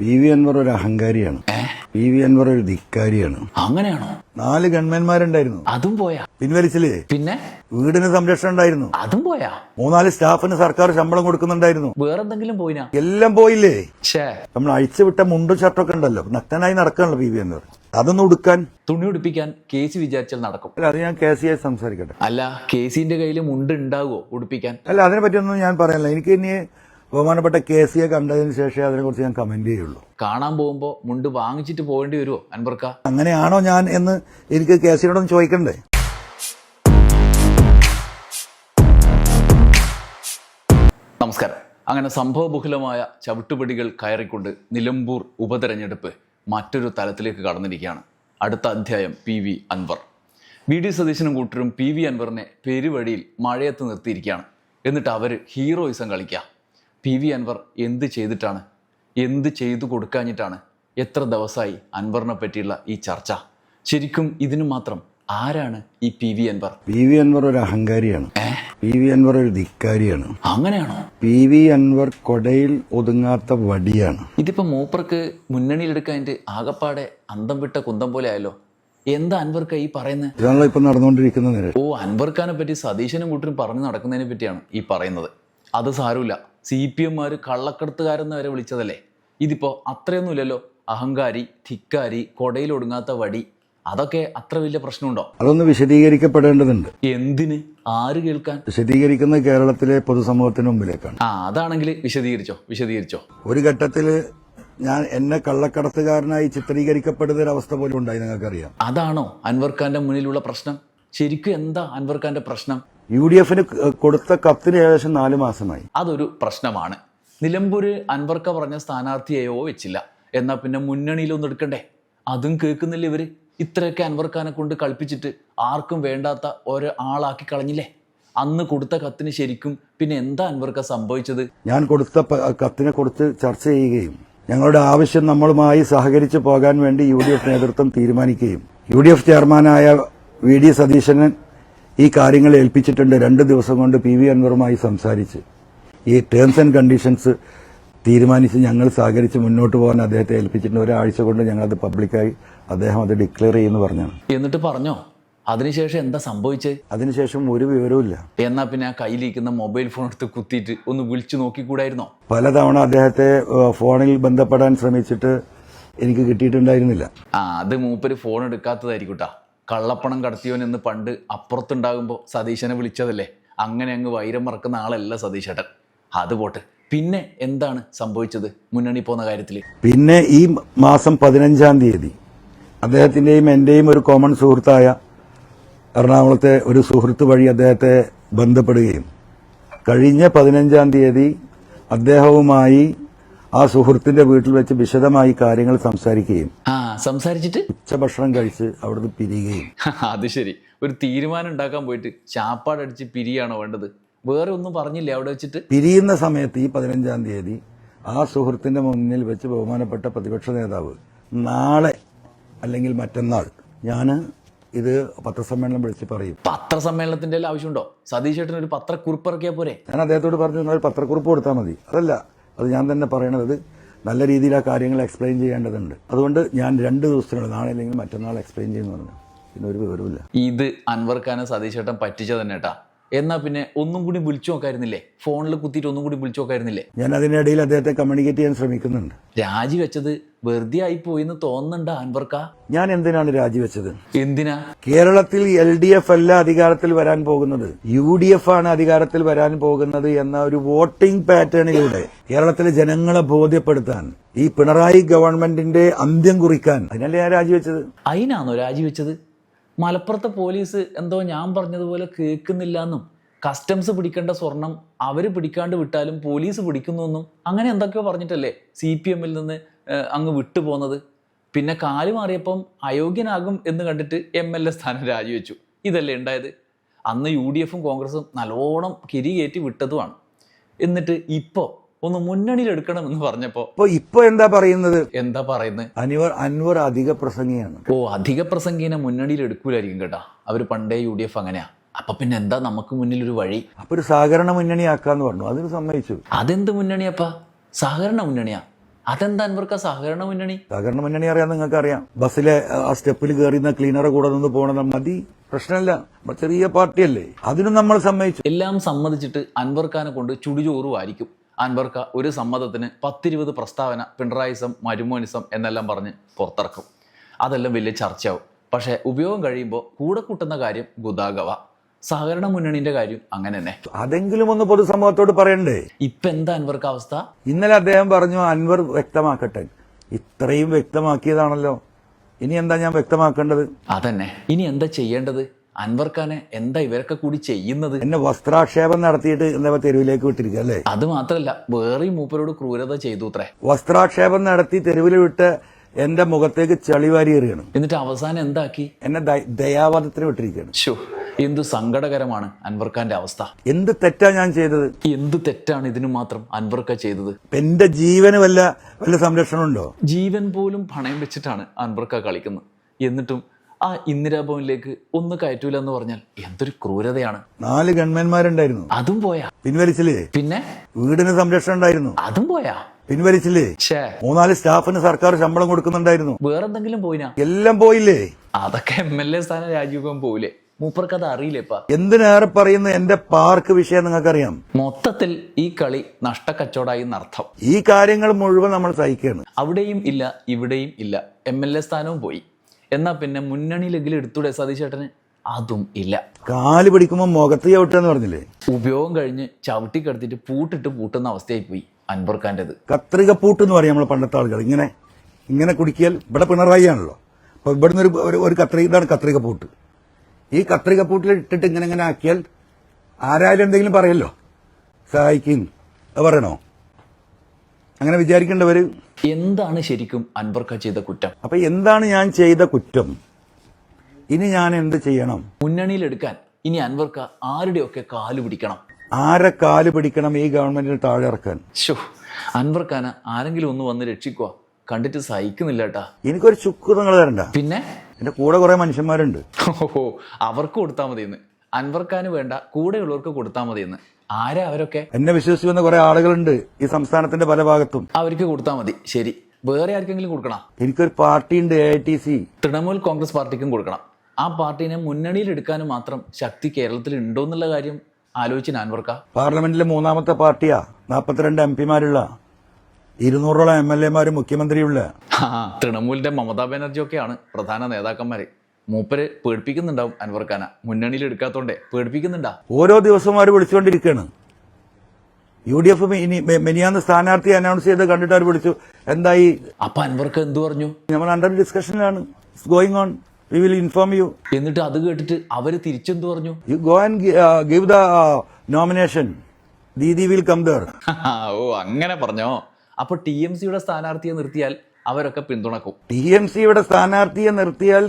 P V Anvar ഒരു അഹങ്കാരിയാണ്. V P V Anvar ഒരു ധിക്കാരിയാണ്. അങ്ങനെയാണോ? നാല് ഗൺമാന്മാരുണ്ടായിരുന്നു. അതും പോയാ? പിൻവലിച്ചില്ലേ? പിന്നെ? വീടിന് സംരക്ഷണം ഉണ്ടായിരുന്നു. അതും പോയാ? മൂന്നാൽ സ്റ്റാഫിന് സർക്കാർ ശമ്പളം കൊടുക്കുന്നുണ്ടായിരുന്നു. വേറെന്തെങ്കിലും പോയിനാ? എല്ലാം പോയില്ലേ? നമ്മൾ അഴിച്ചുവിട്ട മുണ്ടും ഷർട്ടൊക്കെ ഉണ്ടല്ലോ. നഗ്നനായി നടക്കാണല്ലോ പി വി അൻവർ. അതൊന്നും ഉടുക്കാൻ. തുണി ഉടുപ്പിക്കാൻ കേസ് വിചാരിച്ചാൽ നടക്കും. അല്ല അത് ഞാൻ കെ സി ആയി സംസാരിക്കട്ടെ. അല്ല കേസിന്റെ കയ്യിൽ മുണ്ട് ഉണ്ടാവോ ഉടുപ്പിക്കാൻ? അല്ല അതിനെ പറ്റിയൊന്നും ഞാൻ പറയാനില്ല. എനിക്ക് ഇനി ബഹുമാനപ്പെട്ട കെ സിയെ കണ്ടതിന് ശേഷമേ അതിനെക്കുറിച്ച് ഞാൻ കമന്റ് ചെയ്യുള്ളൂ. കാണാൻ പോകുമ്പോ മുണ്ട് വാങ്ങിച്ചിട്ട് പോകേണ്ടി വരുമോ അൻവർക്ക? അങ്ങനെയാണോ ഞാൻ എന്ന് എനിക്ക് കെ സിയോടൊന്ന് ചോദിക്കണ്ടേ? നമസ്കാരം. അങ്ങനെ സംഭവബഹുലമായ ചവിട്ടുപടികൾ കയറിക്കൊണ്ട് നിലമ്പൂർ ഉപതെരഞ്ഞെടുപ്പ് മറ്റൊരു തലത്തിലേക്ക് കടന്നിരിക്കുകയാണ്. അടുത്ത അധ്യായം P V Anvar. V D സതീശനും കൂട്ടരും പി വി അൻവറിനെ പെരുവഴിയിൽ മഴയത്ത് നിർത്തിയിരിക്കുകയാണ്. എന്നിട്ട് അവർ ഹീറോയിസം കളിക്കുക. പി വി അൻവർ എന്ത് ചെയ്തിട്ടാണ്? എന്ത് ചെയ്തു കൊടുക്കാഞ്ഞിട്ടാണ്? എത്ര ദിവസമായി അൻവറിനെ പറ്റിയുള്ള ഈ ചർച്ച? ശരിക്കും ഇതിനു മാത്രം ആരാണ് ഈ P V Anvar? P V Anvar ഒരു അഹങ്കാരിയാണ്. പി വി അൻവർ ഒരു ധിക്കാരിയാണ്. അങ്ങനെയാണോ? പി വി അൻവർ കൊടയിൽ ഒതുങ്ങാത്ത വടിയാണ്. ഇതിപ്പോ മൂപ്പർക്ക് മുന്നണിയിലെടുക്കാൻ ആകപ്പാടെ അന്തം വിട്ട കുന്തം പോലെ ആയല്ലോ. എന്താ അൻവർക്ക ഈ പറയുന്നത് ഇതാണല്ലോ ഇപ്പൊ നടന്നുകൊണ്ടിരിക്കുന്ന ഓ അൻവർക്കാനെ പറ്റി സതീശനും കൂട്ടരും പറഞ്ഞു നടക്കുന്നതിനെ പറ്റിയാണ് ഈ പറയുന്നത്. അത് സാരമില്ല. സി പി എമ്മാര് കള്ളക്കടത്തുകാരെന്ന് വരെ വിളിച്ചതല്ലേ? ഇതിപ്പോൾ അത്രയൊന്നുമില്ലല്ലോ. അഹങ്കാരി ധിക്കാരി കൊടയിൽ ഒടുങ്ങാത്ത വടി. അതൊക്കെ അത്ര വലിയ പ്രശ്നമുണ്ടോ? അതൊന്ന് വിശദീകരിക്കപ്പെടേണ്ടതുണ്ട്. എന്തിന്? ആര് കേൾക്കാൻ? വിശദീകരിക്കുന്നത് കേരളത്തിലെ പൊതുസമൂഹത്തിന് മുമ്പിലേക്കാണ്. ആ അതാണെങ്കിൽ വിശദീകരിച്ചോ വിശദീകരിച്ചോ. ഒരു ഘട്ടത്തിൽ ഞാൻ എന്നെ കള്ളക്കടത്തുകാരനായി ചിത്രീകരിക്കപ്പെടുന്ന ഒരു അവസ്ഥ പോലും ഉണ്ടായി നിങ്ങൾക്കറിയാം. അതാണോ അൻവർഖാന്റെ മുന്നിലുള്ള പ്രശ്നം? ശരിക്കും എന്താ അൻവർഖാന്റെ പ്രശ്നം? യു ഡി എഫിന് കൊടുത്ത കത്തിന് ഏകദേശം നാല് മാസമായി. അതൊരു പ്രശ്നമാണ്. നിലമ്പൂര് അൻവർക്ക പറഞ്ഞ സ്ഥാനാർത്ഥിയെയോ വെച്ചില്ല. എന്നാ പിന്നെ മുന്നണിയിലൊന്നും എടുക്കണ്ടേ? അതും കേൾക്കുന്നില്ല ഇവർ? ഇത്രയൊക്കെ അൻവർക്കാനെ കൊണ്ട് കളിപ്പിച്ചിട്ട് ആർക്കും വേണ്ടാത്ത ഒരാളാക്കി കളഞ്ഞില്ലേ? അന്ന് കൊടുത്ത കത്തിന് ശരിക്കും പിന്നെ എന്താ അൻവർക്ക സംഭവിച്ചത്? ഞാൻ കൊടുത്ത കത്തിനെ കുറിച്ച് ചർച്ച ചെയ്യുകയും ഞങ്ങളുടെ ആവശ്യം നമ്മളുമായി സഹകരിച്ച് പോകാൻ വേണ്ടി യു ഡി എഫ് നേതൃത്വം തീരുമാനിക്കുകയും യു ഡി എഫ് ചെയർമാനായ വി ഡി സതീശന് ഈ കാര്യങ്ങൾ ഏൽപ്പിച്ചിട്ടുണ്ട് രണ്ട് ദിവസം കൊണ്ട് പി വി അൻവറുമായി സംസാരിച്ച്. ഈ ടേംസ് ആൻഡ് കണ്ടീഷൻസ് തീരുമാനിച്ച് ഞങ്ങൾ സഹകരിച്ച് മുന്നോട്ട് പോകാൻ അദ്ദേഹത്തെ ഏൽപ്പിച്ചിട്ടുണ്ട്. ഒരാഴ്ച കൊണ്ട് ഞങ്ങൾ അത് പബ്ലിക്കായി അദ്ദേഹം അത് ഡിക്ലെയർ ചെയ്യുമെന്ന് പറഞ്ഞാണ്. എന്നിട്ട് പറഞ്ഞോ? അതിനുശേഷം എന്താ സംഭവിച്ചത് അതിനുശേഷം ഒരു വിവരവുമില്ല എന്നാ പിന്നെ ആ കയ്യിലിരിക്കുന്ന മൊബൈൽ ഫോൺ എടുത്ത് കുത്തിയിട്ട് ഒന്ന് വിളിച്ചു നോക്കിക്കൂടായിരുന്നോ? പലതവണ അദ്ദേഹത്തെ ഫോണിൽ ബന്ധപ്പെടാൻ ശ്രമിച്ചിട്ട് എനിക്ക് കിട്ടിയിട്ടുണ്ടായിരുന്നില്ല. ആ അത് മൂപ്പര് ഫോൺ എടുക്കാത്തതായിരിക്കൂട്ടാ. കള്ളപ്പണം കടത്തിയോൻ എന്ന് പണ്ട് അപ്പുറത്തുണ്ടാകുമ്പോൾ സതീശനെ വിളിച്ചതല്ലേ? അങ്ങനെ അങ്ങ് വൈരം മറക്കുന്ന ആളല്ല സതീശേട്ടൻ. അത് പോട്ടെ. പിന്നെ എന്താണ് സംഭവിച്ചത് മുന്നണി പോകുന്ന കാര്യത്തിൽ പിന്നെ ഈ മാസം പതിനഞ്ചാം തീയതി അദ്ദേഹത്തിന്റെയും എന്റെയും ഒരു കോമൺ സുഹൃത്തായ എറണാകുളത്തെ ഒരു സുഹൃത്ത് വഴി അദ്ദേഹത്തെ ബന്ധപ്പെടുകയും കഴിഞ്ഞ പതിനഞ്ചാം തീയതി അദ്ദേഹവുമായി ആ സുഹൃത്തിന്റെ വീട്ടിൽ വെച്ച് വിശദമായി കാര്യങ്ങൾ സംസാരിക്കുകയും ആ സംസാരിച്ചിട്ട്? ഉച്ചഭക്ഷണം കഴിച്ച് അവിടുന്ന് പിരിയുകയും. അത് ശരി. ഒരു തീരുമാനം ഉണ്ടാക്കാൻ പോയിട്ട് ചാപ്പാടടിച്ച് പിരിയാണോ വേണ്ടത്? വേറെ ഒന്നും പറഞ്ഞില്ലേ അവിടെ വെച്ചിട്ട്? പിരിയുന്ന സമയത്ത് ഈ പതിനഞ്ചാം തീയതി ആ സുഹൃത്തിന്റെ മുന്നിൽ വെച്ച് ബഹുമാനപ്പെട്ട പ്രതിപക്ഷ നേതാവ് നാളെ അല്ലെങ്കിൽ മറ്റന്നാൾ ഞാൻ ഇത് പത്രസമ്മേളനം വിളിച്ച് പറയും. പത്രസമ്മേളനത്തിന്റെ എല്ലാം ആവശ്യമുണ്ടോ? സതീശേട്ടൻ ഒരു പത്രക്കുറിപ്പ് ഇറക്കിയാൽ പോരെ? ഞാൻ അദ്ദേഹത്തോട് പറഞ്ഞു "എന്നാൽ ഒരു പത്രക്കുറിപ്പ് കൊടുത്താൽ മതി. അതല്ല അത് ഞാൻ തന്നെ പറയണത് നല്ല രീതിയിൽ ആ കാര്യങ്ങൾ എക്സ്പ്ലെയിൻ ചെയ്യേണ്ടതുണ്ട്. അതുകൊണ്ട് ഞാൻ രണ്ട് ദിവസത്തിനുള്ളിൽ നാളെ അല്ലെങ്കിൽ മറ്റന്നാൾ എക്സ്പ്ലെയിൻ ചെയ്യുന്നു പറഞ്ഞു. പിന്നെ ഒരു വിവരമില്ല ഇത് അൻവർ ഖാനെ സതീശേട്ടൻ പറ്റിച്ച തന്നെ കേട്ടാ എന്നാ പിന്നെ ഒന്നും കൂടി വിളിച്ചു നോക്കായിരുന്നില്ലേ? ഫോണിൽ കുത്തിയിട്ട് ഒന്നും കൂടി വിളിച്ചു നോക്കായിരുന്നില്ലേ? ഞാൻ അതിനിടയിൽ അദ്ദേഹത്തെ കമ്മ്യൂണിക്കേറ്റ് ചെയ്യാൻ ശ്രമിക്കുന്നുണ്ട്. രാജിവെച്ചത് വെറുതെ ആയി പോയി എന്ന് തോന്നുന്നുണ്ട് അൻവർക്ക? ഞാൻ എന്തിനാണ് രാജിവെച്ചത്? എന്തിനാ? കേരളത്തിൽ എൽ ഡി എഫ് അല്ല അധികാരത്തിൽ വരാൻ പോകുന്നത്. യു ഡി എഫ് ആണ് അധികാരത്തിൽ വരാൻ പോകുന്നത് എന്ന ഒരു വോട്ടിംഗ് പാറ്റേണിലൂടെ കേരളത്തിലെ ജനങ്ങളെ ബോധ്യപ്പെടുത്താൻ ഈ പിണറായി ഗവൺമെന്റിന്റെ അന്ത്യം കുറിക്കാൻ. അതിനല്ലേ ഞാൻ രാജിവെച്ചത്? അതിനാണോ രാജിവെച്ചത്? മലപ്പുറത്തെ പോലീസ് എന്തോ ഞാൻ പറഞ്ഞതുപോലെ കേൾക്കുന്നില്ല എന്നും കസ്റ്റംസ് പിടിക്കേണ്ട സ്വർണം അവർ പിടിക്കാണ്ട് വിട്ടാലും പോലീസ് പിടിക്കുന്നു എന്നും അങ്ങനെ എന്തൊക്കെയോ പറഞ്ഞിട്ടല്ലേ സി പി എമ്മിൽ നിന്ന് അങ്ങ് വിട്ടുപോകുന്നത് പിന്നെ കാൽ മാറിയപ്പം അയോഗ്യനാകും എന്ന് കണ്ടിട്ട് എം എൽ എ സ്ഥാനം രാജിവെച്ചു. ഇതല്ലേ ഉണ്ടായത്? അന്ന് യു ഡി എഫും കോൺഗ്രസും നല്ലോണം കിരികേറ്റി വിട്ടതുമാണ്. എന്നിട്ട് ഇപ്പോൾ ഒന്ന് മുന്നണിയിൽ എടുക്കണമെന്ന് പറഞ്ഞപ്പോൾ അപ്പൊ ഇപ്പൊ എന്താ പറയുന്നത്? എന്താ പറയുന്നത്? അൻവർ അൻവർ അധിക പ്രസംഗിയാണ്. ഓ അധിക പ്രസംഗീനെ മുന്നണിയിൽ എടുക്കൂലായിരിക്കും കേട്ടാ. അവർ പണ്ടേ യു ഡി എഫ് അങ്ങനെയാ. അപ്പൊ പിന്നെ എന്താ നമുക്ക് മുന്നിൽ ഒരു വഴി? അപ്പൊ ഒരു സഹകരണ മുന്നണി ആക്കാന്ന് പറഞ്ഞു. അതിന് സമ്മതിച്ചു. അതെന്ത് മുന്നണിയപ്പാ? സഹകരണ മുന്നണിയാ. അതെന്താ അൻവർക്ക സഹകരണ മുന്നണി? സഹകരണ മുന്നണി അറിയാൻ നിങ്ങൾക്ക് അറിയാം ബസ്സിലെ ആ സ്റ്റെപ്പിൽ കയറിയുന്ന ക്ലീനറെ കൂടെ നിന്ന് പോകണത് മതി. പ്രശ്നമല്ല ചെറിയ പാർട്ടിയല്ലേ. അതിനും നമ്മൾ സമ്മതിച്ചു. എല്ലാം സമ്മതിച്ചിട്ട് അൻവർ ഖാനെ കൊണ്ട് ചുടുചോറ് വാരിക്കും അൻവർ ഖാ ഒരു സമ്മതത്തിന് പത്തിരുപത് പ്രസ്താവന പിണറായിസം മരുമോനിസം എന്നെല്ലാം പറഞ്ഞ് പുറത്തിറക്കും. അതെല്ലാം വലിയ ചർച്ചയാവും. പക്ഷേ ഉപയോഗം കഴിയുമ്പോൾ കൂടെ കൂട്ടുന്ന കാര്യം ഗുദാഗവ. സഹകരണ മുന്നണിന്റെ കാര്യം അങ്ങനെ തന്നെ. അതെങ്കിലും ഒന്ന് പൊതുസമൂഹത്തോട് പറയണ്ടേ? ഇപ്പൊ എന്താ അൻവർക്ക് അവസ്ഥ? ഇന്നലെ അദ്ദേഹം പറഞ്ഞു അൻവർ വ്യക്തമാക്കട്ടെ. ഇത്രയും വ്യക്തമാക്കിയതാണല്ലോ. ഇനി എന്താ ഞാൻ വ്യക്തമാക്കേണ്ടത്? അതന്നെ. ഇനി എന്താ ചെയ്യേണ്ടത്? അൻവർ ഖാനെ എന്താ ഇവരൊക്കെ കൂടി ചെയ്യുന്നത്? എന്നെ വസ്ത്രാക്ഷേപം നടത്തിയിട്ട് എന്താ തെരുവിലേക്ക് വിട്ടിരിക്കുക അല്ലേ? അത് മാത്രല്ല വേറെയും മൂപ്പരോട് ക്രൂരത ചെയ്തു അത്രേ. വസ്ത്രാക്ഷേപം നടത്തി തെരുവിൽ വിട്ട് എന്റെ മുഖത്തേക്ക് ചളിവാരി എറിയണം. എന്നിട്ട് അവസാനം എന്താക്കി? എന്നെ ദയാവാദത്തിന് വിട്ടിരിക്കണം വിട്ടിരിക്കുകയാണ്. ഷോ എന്തു സങ്കടകരമാണ് അൻവർ ഖാന്റെ അവസ്ഥ. എന്ത് തെറ്റാ ഞാൻ ചെയ്തത്? എന്ത് തെറ്റാണ് ഇതിനു മാത്രം അൻവർ ഖാൻ ചെയ്തത്? എന്റെ ജീവന് വല്ല വല്ല സംരക്ഷണം ഉണ്ടോ ജീവൻ പോലും പണയം വെച്ചിട്ടാണ് അൻവർ ഖാൻ കളിക്കുന്നത്. എന്നിട്ടും ആ ഇന്ദിരാഭവനിലേക്ക് ഒന്ന് കയറ്റൂല എന്ന് പറഞ്ഞാൽ എന്തൊരു ക്രൂരതയാണ്. നാല് ഗൺമാന്മാരുണ്ടായിരുന്നു. അതും പോയാ. പിൻവലിച്ചില്ലേ? പിന്നെ? വീടിന് സംരക്ഷണം ഉണ്ടായിരുന്നു. അതും പോയാ. പിൻവലിച്ചില്ലേ? മൂന്നാൽ സ്റ്റാഫിന് സർക്കാർ ശമ്പളം കൊടുക്കുന്നുണ്ടായിരുന്നു. വേറെന്തെങ്കിലും പോയിനാ? എല്ലാം പോയില്ലേ? അതൊക്കെ എം എൽ എ സ്ഥാനം രാജീവ് പോവില്ലേ മൂപ്പർക്ക് അത് അറിയില്ലേപ്പാ. എന്തിനേറെ പറയുന്ന എന്റെ പാർക്ക് വിഷയം നിങ്ങൾക്കറിയാം? മൊത്തത്തിൽ ഈ കളി നഷ്ടക്കച്ചവടായി എന്നർത്ഥം. ഈ കാര്യങ്ങൾ മുഴുവൻ നമ്മൾ സഹിക്കുകയാണ് അവിടെയും ഇല്ല ഇവിടെയും ഇല്ല. എം എൽ എ സ്ഥാനവും പോയി. എന്നാ പിന്നെ മുന്നണിയിലെങ്കിലും എടുത്തൂടെ സതീഷ് ചേട്ടന് അതും ഇല്ല. കാൽ പിടിക്കുമ്പോൾ മുഖത്ത് ചവിട്ടെന്ന് പറഞ്ഞില്ലേ? ഉപയോഗം കഴിഞ്ഞ് ചവിട്ടി കിടത്തിട്ട് പൂട്ടിട്ട് പൂട്ടുന്ന അവസ്ഥയായി പോയി അൻവർ ഖാന്റെത് കത്രിക പൂട്ട് എന്ന് പറയും നമ്മൾ പണ്ടത്തെ ആളുകൾ ഇങ്ങനെ ഇങ്ങനെ കുടിക്കിയാൽ ഇവിടെ പിണറായി ആണല്ലോ. അപ്പൊ ഇവിടുന്ന് ഒരു ഒരു- കത്രിക ഇതാണ് കത്രിക പൂട്ട്. ഈ കത്രിക പൂട്ടിൽ ഇട്ടിട്ട് ഇങ്ങനെ ഇങ്ങനെ ആക്കിയാൽ ആരായാലും എന്തെങ്കിലും പറയല്ലോ. സഹായിക്കും. പറയണോ? അങ്ങനെ വിചാരിക്കേണ്ടവര് എന്താണ് ശരിക്കും അൻവർക്ക ചെയ്ത കുറ്റം? അപ്പൊ എന്താണ് ഞാൻ ചെയ്ത കുറ്റം? ഇനി ഞാൻ എന്ത് ചെയ്യണം? മുന്നണിയിലെടുക്കാൻ ഇനി അൻവർക്ക ആരുടെയൊക്കെ കാൽ പിടിക്കണം? ആരെ കാൽ പിടിക്കണം ഈ ഗവൺമെന്റിന് താഴെ ഇറക്കാൻ? അൻവർക്കാന അൻവർ ആരെങ്കിലും ഒന്ന് വന്ന് രക്ഷിക്കുക കണ്ടിട്ട് സഹിക്കുന്നില്ല കേട്ടാ എനിക്കൊരു ചുക്ക് നിങ്ങൾ തരണ്ട. പിന്നെ? എന്റെ കൂടെ കുറെ മനുഷ്യന്മാരുണ്ട്. ഓഹോ അവർക്ക് കൊടുത്താൽ മതിയെന്ന്. അൻവർക്കാന് വേണ്ട കൂടെയുള്ളവർക്ക് കൊടുത്താൽ മതിയെന്ന്. ആരാ അവരൊക്കെ? എന്നെ വിശ്വസിക്കുന്ന കുറെ ആളുകളുണ്ട് ഈ സംസ്ഥാനത്തിന്റെ പല ഭാഗത്തും. അവർക്ക് കൊടുത്താൽ മതി. ശരി. വേറെ ആർക്കെങ്കിലും കൊടുക്കണം? എനിക്കൊരു പാർട്ടി ഉണ്ട് A T C Trinamool Congress പാർട്ടിക്കും കൊടുക്കണം. ആ പാർട്ടീനെ മുന്നണിയിൽ എടുക്കാനും മാത്രം ശക്തി കേരളത്തിൽ ഉണ്ടോ എന്നുള്ള കാര്യം ആലോചിച്ച് ഞാൻ വർക്ക. പാർലമെന്റിലെ മൂന്നാമത്തെ പാർട്ടിയാ. നാൽപ്പത്തിരണ്ട് എം പിമാരുള്ള. ഇരുന്നൂറോളം എം എൽ എമാരും മുഖ്യമന്ത്രിയുള്ള തൃണമൂലിന്റെ മമതാ ബാനർജി ഒക്കെയാണ് പ്രധാന നേതാക്കന്മാര്. മൂപ്പര് പേടിപ്പിക്കുന്നുണ്ടാവും അൻവർ ഖാന. മുന്നണിയിൽ എടുക്കാത്തോണ്ടേ പേടിപ്പിക്കുന്നുണ്ടാ. ഓരോ ദിവസവും അവർ വിളിച്ചുകൊണ്ടിരിക്കുകയാണ് യു ഡി എഫ് ഇനി മെനിയാന്ന് സ്ഥാനാർത്ഥി അനൗൺസ് ചെയ്ത് കണ്ടിട്ട് അവർ വിളിച്ചു. എന്തായി? അപ്പൊ അൻവർക്ക് എന്ത് പറഞ്ഞു? നമ്മൾ under ഡിസ്കഷനിലാണ് going on we will inform you എന്നിട്ട് അത് കേട്ടിട്ട് അവർ തിരിച്ചെന്ത് പറഞ്ഞു? You go and give the nomination Didi will come there ഓ അങ്ങനെ പറഞ്ഞോ? അപ്പൊ ടി എം സിയുടെ സ്ഥാനാർത്ഥിയെ നിർത്തിയാൽ അവരൊക്കെ പിന്തുണക്കും. ടി എം സിയുടെ സ്ഥാനാർത്ഥിയെ നിർത്തിയാൽ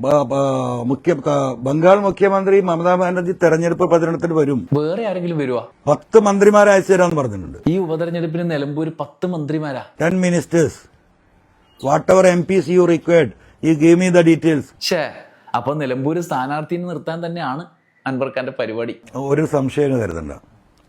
മുഖ്യ ബംഗാൾ മുഖ്യമന്ത്രി മമതാ ബാനർജി തെരഞ്ഞെടുപ്പ് പ്രചരണത്തിന് വരും. വേറെ ആരെങ്കിലും വരുവാ? പത്ത് മന്ത്രിമാരെ അയച്ചു തരാമെന്ന് പറഞ്ഞിട്ടുണ്ട്. ഈ ഉപതെരഞ്ഞെടുപ്പിന് നിലമ്പൂർ പത്ത് മന്ത്രിമാരാ? Ten ministers what ever M Ps you required ഈ ഗീവ് മീ ദ ഡീറ്റെയിൽസ് ഷേ അപ്പൊ നിലമ്പൂർ സ്ഥാനാർത്ഥിയെ നിർത്താൻ തന്നെയാണ് അൻവർ ഖാന്റെ പരിപാടി. ഒരു സംശയം കരുതണ്ട.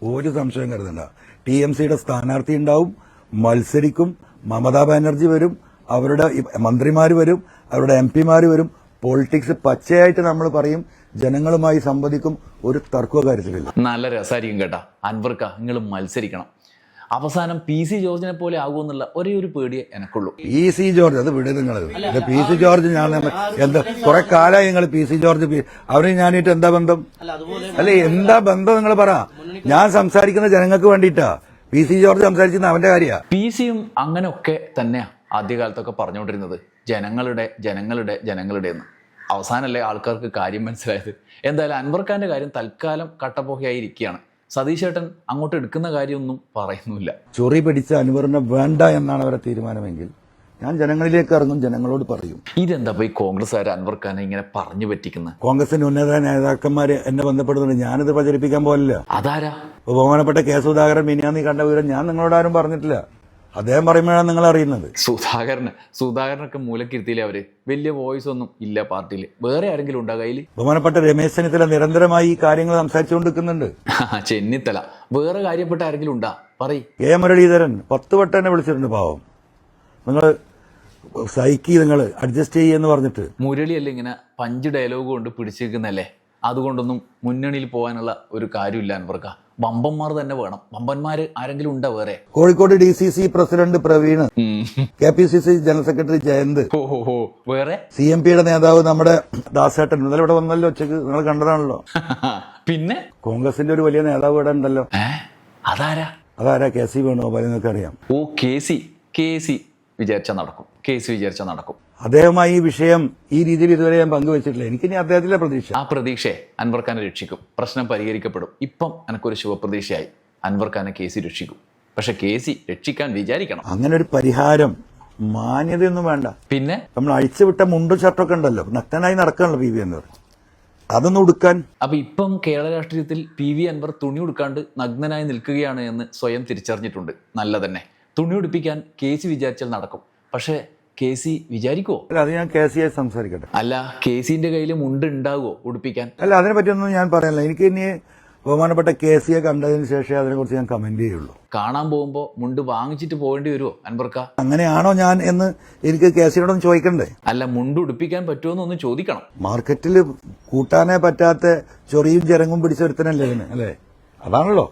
ഒരു സംശയം കരുതണ്ട. ടി എം സിയുടെ സ്ഥാനാർത്ഥി ഉണ്ടാവും മത്സരിക്കും മമതാ ബാനർജി വരും അവരുടെ മന്ത്രിമാർ വരും അവരുടെ എം പിമാർ വരും പൊളിറ്റിക്സ് പച്ചയായിട്ട് നമ്മൾ പറയും ജനങ്ങളുമായി സംവദിക്കും ഒരു തർക്കവും കാര്യത്തിലില്ല. നല്ല രസമായിരിക്കും കേട്ടാ. അൻവർക്ക നിങ്ങൾ മത്സരിക്കണം. അവസാനം പി സി ജോർജിനെ പോലെ ആകുമെന്നുള്ള ഒരേ ഒരു പേടിയെ എനക്കുള്ളൂ. പി സി ജോർജ് അത് വിട് നിങ്ങൾ പി സി ജോർജ് ഞാൻ എന്താ കുറെ കാലമായി നിങ്ങൾ പി സി ജോർജ് അവരെ അവർ ഞാനിട്ട് എന്താ ബന്ധം? അല്ലെ എന്താ ബന്ധം നിങ്ങൾ പറ. ഞാൻ സംസാരിക്കുന്ന ജനങ്ങൾക്ക് വേണ്ടിയിട്ടാ. പി സി ജോർജ് സംസാരിക്കുന്ന അവന്റെ കാര്യ. പി സിയും അങ്ങനെയൊക്കെ തന്നെയാ ആദ്യകാലത്തൊക്കെ പറഞ്ഞുകൊണ്ടിരുന്നത്. ജനങ്ങളുടെ ജനങ്ങളുടെ ജനങ്ങളുടെ എന്ന്. അവസാനല്ലേ ആൾക്കാർക്ക് കാര്യം മനസ്സിലായത്. എന്തായാലും അൻവർ ഖാന്റെ കാര്യം തൽക്കാലം കട്ടപ്പോഹയായിരിക്കുകയാണ് ഇരിക്കുകയാണ് സതീശേട്ടൻ അങ്ങോട്ട് എടുക്കുന്ന കാര്യമൊന്നും പറയുന്നില്ല. ചൊറി പിടിച്ച അനുവറിനെ വേണ്ട എന്നാണ് അവരുടെ തീരുമാനമെങ്കിൽ ഞാൻ ജനങ്ങളിലേക്ക് ഇറങ്ങും ജനങ്ങളോട് പറയും. ഇതെന്താ പോയി കോൺഗ്രസ്സുകാർ അൻവർ ഖാനെ ഇങ്ങനെ പറഞ്ഞു പറ്റിക്കുന്നത്? കോൺഗ്രസിന്റെ ഉന്നത നേതാക്കന്മാര് എന്നെ ബന്ധപ്പെടുന്നുണ്ട്. ഞാനിത് പ്രചരിപ്പിക്കാൻ പോലില്ല അതാരാ? ബഹുമാനപ്പെട്ട കെ സുധാകരൻ മിനിയാന്നി കണ്ട വിവരം ഞാൻ നിങ്ങളോട് ആരും പറഞ്ഞിട്ടില്ല. അദ്ദേഹം പറയുമ്പോഴാണ് നിങ്ങൾ അറിയുന്നത്. സുധാകരന് സുധാകരനൊക്കെ മൂലക്കിരുത്തിയില്ലേ അവർ? വലിയ വോയിസ് ഒന്നും ഇല്ല പാർട്ടിയിൽ വേറെ ആരെങ്കിലും ഉണ്ടാ ബഹുമാനപ്പെട്ട രമേശ് ചെന്നിത്തല നിരന്തരമായി ഈ കാര്യങ്ങൾ സംസാരിച്ചുകൊണ്ടിരിക്കുന്നുണ്ട്. ചെന്നിത്തല. വേറെ കാര്യപ്പെട്ട ആരെങ്കിലും ഉണ്ടാ? പറയും. കെ മുരളീധരൻ പത്ത് വട്ടം എന്നെ വിളിച്ചിട്ടുണ്ട് പാവം. നിങ്ങൾ സഹിക്കി നിങ്ങൾ അഡ്ജസ്റ്റ് ചെയ്യുമെന്ന് പറഞ്ഞിട്ട്. മുരളിയല്ല ഇങ്ങനെ പഞ്ച് ഡയലോഗ് കൊണ്ട് പിടിച്ചിരിക്കുന്നല്ലേ അതുകൊണ്ടൊന്നും മുന്നണിയിൽ പോകാനുള്ള ഒരു കാര്യമില്ല അൻവർക്ക. വമ്പന്മാർ തന്നെ വേണം. ബമ്പന്മാർ ആരെങ്കിലും ഉണ്ടോ വേറെ? Kozhikode D C C president Praveen. K P C C general secretary Jayanth. വേറെ? സി എം പിയുടെ നേതാവ് നമ്മുടെ ദാസേട്ടൻ. ഇന്നലെ ഇവിടെ വന്നല്ലോ ഉച്ചയ്ക്ക് നിങ്ങൾ കണ്ടതാണല്ലോ. പിന്നെ? കോൺഗ്രസിന്റെ ഒരു വലിയ നേതാവ് ഇവിടെ ഉണ്ടല്ലോ. അതാരാ? അതാരാ? കെ സി വേണുഗോപാൽ എന്നൊക്കെ അറിയാം ഓ കെ സി. കെ സി വിചാരിച്ചാൽ നടക്കും. കെ സി വിചാരിച്ചാൽ നടക്കും. അദ്ദേഹമായി ഈ വിഷയം ഈ രീതിയിൽ ഇതുവരെ ഞാൻ പങ്കുവച്ചിട്ടില്ല. എനിക്കിനി അദ്ദേഹത്തിലെ പ്രതീക്ഷ. ആ പ്രതീക്ഷയെ അൻവർ ഖാനെ രക്ഷിക്കും. പ്രശ്നം പരിഹരിക്കപ്പെടും. ഇപ്പം എനക്കൊരു ശുഭപ്രതീക്ഷയായി. അൻവർ ഖാനെ കെ സി രക്ഷിക്കും. പക്ഷെ കെ സി രക്ഷിക്കാൻ വിചാരിക്കണം. അങ്ങനെ ഒരു പരിഹാരം മാന്യതയൊന്നും വേണ്ട. പിന്നെ? നമ്മൾ അഴിച്ചുവിട്ട മുണ്ടും ഷർട്ടൊക്കെ ഉണ്ടല്ലോ. നഗ്നനായി നടക്കണല്ലോ പി വി എന്ന് പറയും അതൊന്നും ഉടുക്കാൻ. അപ്പൊ ഇപ്പം കേരള രാഷ്ട്രീയത്തിൽ പി വി അൻവർ തുണി ഉടുക്കാണ്ട് നഗ്നനായി നിൽക്കുകയാണ് എന്ന് സ്വയം തിരിച്ചറിഞ്ഞിട്ടുണ്ട്. നല്ല തന്നെ തുണി ഉടുപ്പിക്കാൻ കെ സി വിചാരിച്ചാൽ നടക്കും. പക്ഷെ കെ സി വിചാരിക്കുവോ? അല്ല അത് ഞാൻ കെ സി ആയി സംസാരിക്കട്ടെ. അല്ല കെ സിന്റെ കയ്യിൽ മുണ്ട് ഉണ്ടാകുമോ ഉടുപ്പിക്കാൻ? അല്ല അതിനെ പറ്റിയൊന്നും ഞാൻ പറയാനില്ല. എനിക്ക് ഇനി ബഹുമാനപ്പെട്ട കെ സിയെ കണ്ടതിന് ശേഷമേ അതിനെക്കുറിച്ച് ഞാൻ കമന്റ് ചെയ്യുള്ളൂ. കാണാൻ പോകുമ്പോൾ മുണ്ട് വാങ്ങിച്ചിട്ട് പോകേണ്ടി വരുമോ അൻപർക്ക അങ്ങനെയാണോ ഞാൻ എന്ന് എനിക്ക് കെ സിയോടൊന്നും ചോദിക്കണ്ടേ? അല്ല മുണ്ട് ഉടുപ്പിക്കാൻ പറ്റുമോ ഒന്ന് ചോദിക്കണം. മാർക്കറ്റിൽ കൂട്ടാനേ പറ്റാത്ത ചൊറിയും ചിരങ്ങും പിടിച്ചൊരുത്തനല്ലേ ഇതിന് അല്ലേ? അതാണല്ലോ.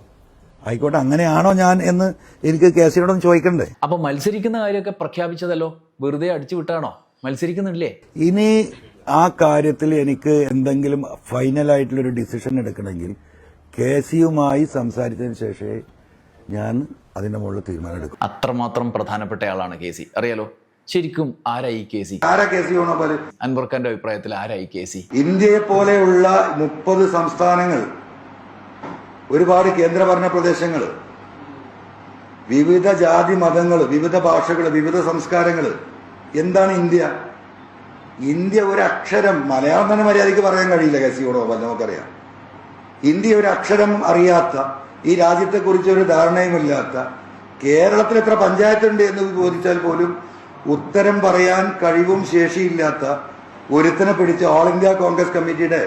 ആയിക്കോട്ടെ അങ്ങനെയാണോ ഞാൻ എന്ന് എനിക്ക് കെ സിയോടൊന്ന് ചോദിക്കണ്ടേ? അപ്പൊ മത്സരിക്കുന്ന കാര്യമൊക്കെ പ്രഖ്യാപിച്ചതല്ലോ? വെറുതെ അടിച്ചു വിട്ടാണോ? മത്സരിക്കുന്നില്ലേ? ഇനി ആ കാര്യത്തിൽ എനിക്ക് എന്തെങ്കിലും ഫൈനലായിട്ടുള്ളൊരു ഡിസിഷൻ എടുക്കണമെങ്കിൽ കെ സിയുമായി സംസാരിച്ചതിന് ശേഷമേ ഞാൻ അതിന്റെ മുകളിൽ തീരുമാനം എടുക്കും. അത്രമാത്രം പ്രധാനപ്പെട്ട ആളാണ് കെ സി അറിയാലോ? ശരിക്കും ആരായി കെ സി ആരാ കെ സി അൻവർഖാന്റെ അഭിപ്രായത്തിൽ ആരായി കെ സി ഇന്ത്യയെ പോലെയുള്ള മുപ്പത് സംസ്ഥാനങ്ങൾ ഒരുപാട് കേന്ദ്രഭരണ പ്രദേശങ്ങൾ വിവിധ ജാതി മതങ്ങൾ വിവിധ ഭാഷകൾ വിവിധ സംസ്കാരങ്ങൾ. എന്താണ് ഇന്ത്യ? ഇന്ത്യ ഒരു അക്ഷരം മലയാളം തന്നെ മര്യാദയ്ക്ക് പറയാൻ കഴിയില്ല കെ സി വേണോപാൽ നമുക്കറിയാം. ഇന്ത്യ ഒരു അക്ഷരം അറിയാത്ത ഈ രാജ്യത്തെക്കുറിച്ച് ഒരു ധാരണയുമില്ലാത്ത കേരളത്തിൽ എത്ര പഞ്ചായത്തുണ്ട് എന്ന് ചോദിച്ചാൽ പോലും ഉത്തരം പറയാൻ കഴിവും ശേഷിയില്ലാത്ത ഒരുത്തനെ പിടിച്ച് ഓൾ ഇന്ത്യ കോൺഗ്രസ് കമ്മിറ്റിയുടെ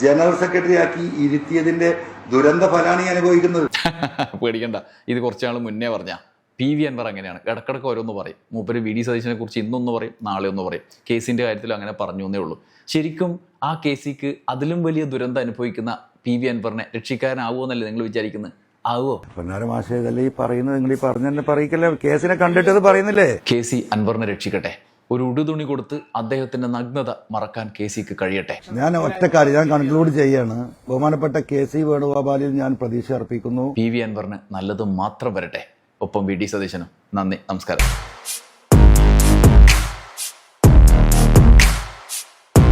ജനറൽ സെക്രട്ടറി ആക്കി ഇരുത്തിയതിന്റെ ദുരന്ത ഫലാണ് ഈ അനുഭവിക്കുന്നത്. പേടിക്കണ്ട. ഇത് കുറച്ചാൾ മുന്നേ പറഞ്ഞ. പി വി അൻവർ അങ്ങനെയാണ്. ഇടക്കിടക്ക് ഓരോന്ന് പറയും. മൂപ്പര് വി ഡി സതീശനെ കുറിച്ച് ഇന്നൊന്ന് പറയും നാളെ ഒന്ന് പറയും. കേസിന്റെ കാര്യത്തിൽ അങ്ങനെ പറഞ്ഞു എന്നേ ഉള്ളൂ. ശരിക്കും ആ കേസിക്ക് അതിലും വലിയ ദുരന്തം അനുഭവിക്കുന്ന പി വി അൻവറിനെ രക്ഷിക്കാരനാവുമെന്നല്ലേ നിങ്ങൾ വിചാരിക്കുന്നത് ആവോ? പൊന്നാര മാഷേ ഇതല്ലേ ഈ പറയുന്നത്? നിങ്ങൾ ഈ പറഞ്ഞ പറയിക്കല്ലേ? കേസിനെ കണ്ടിട്ടത് പറയുന്നില്ലേ? കെ സി അൻവറിനെ രക്ഷിക്കട്ടെ. ഒരു ഉടുതുണി കൊടുത്ത് അദ്ദേഹത്തിന്റെ നഗ്നത മറക്കാൻ കെ സിക്ക് കഴിയട്ടെ. ഞാൻ ഒറ്റ കാര്യം ഞാൻ കൺക്ലൂഡ് ചെയ്യാണ്. ബഹുമാനപ്പെട്ട കെ സി വേണുഗോപാലിൽ ഞാൻ പ്രതീക്ഷ അർപ്പിക്കുന്നു. പി വി അൻവറിന് നല്ലത് മാത്രം വരട്ടെ. ഒപ്പം വി ഡി സതീശനും. നന്ദി നമസ്കാരം.